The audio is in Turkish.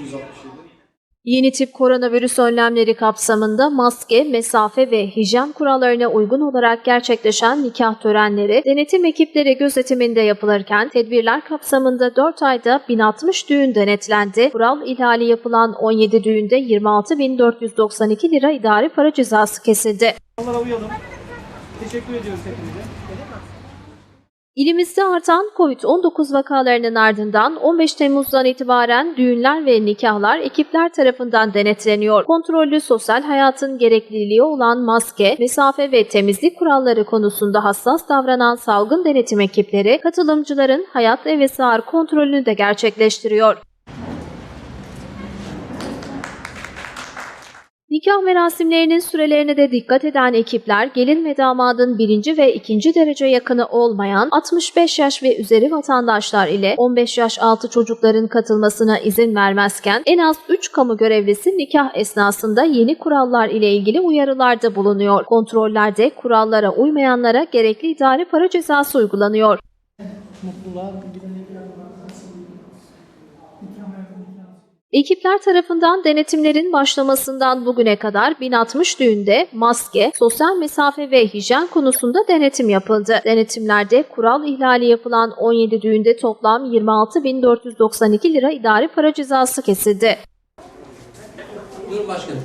267. Yeni tip koronavirüs önlemleri kapsamında maske, mesafe ve hijyen kurallarına uygun olarak gerçekleşen nikah törenleri denetim ekipleri gözetiminde yapılırken tedbirler kapsamında 4 ayda 1060 düğün denetlendi. Kural ihlali yapılan 17 düğünde 26.492 lira idari para cezası kesildi. Onlara uyalım. Teşekkür ediyoruz hepinize. İlimizde artan COVID-19 vakalarının ardından 15 Temmuz'dan itibaren düğünler ve nikahlar ekipler tarafından denetleniyor. Kontrollü sosyal hayatın gerekliliği olan maske, mesafe ve temizlik kuralları konusunda hassas davranan salgın denetim ekipleri katılımcıların hayat ve sağır kontrolünü de gerçekleştiriyor. Nikah merasimlerinin sürelerine de dikkat eden ekipler gelin ve damadın birinci ve ikinci derece yakını olmayan 65 yaş ve üzeri vatandaşlar ile 15 yaş altı çocukların katılmasına izin vermezken en az 3 kamu görevlisi nikah esnasında yeni kurallar ile ilgili uyarılarda bulunuyor. Kontrollerde kurallara uymayanlara gerekli idari para cezası uygulanıyor. Mutluluğa Ekipler tarafından denetimlerin başlamasından bugüne kadar 1060 düğünde maske, sosyal mesafe ve hijyen konusunda denetim yapıldı. Denetimlerde kural ihlali yapılan 17 düğünde toplam 26.492 lira idari para cezası kesildi. Buyurun başkanım.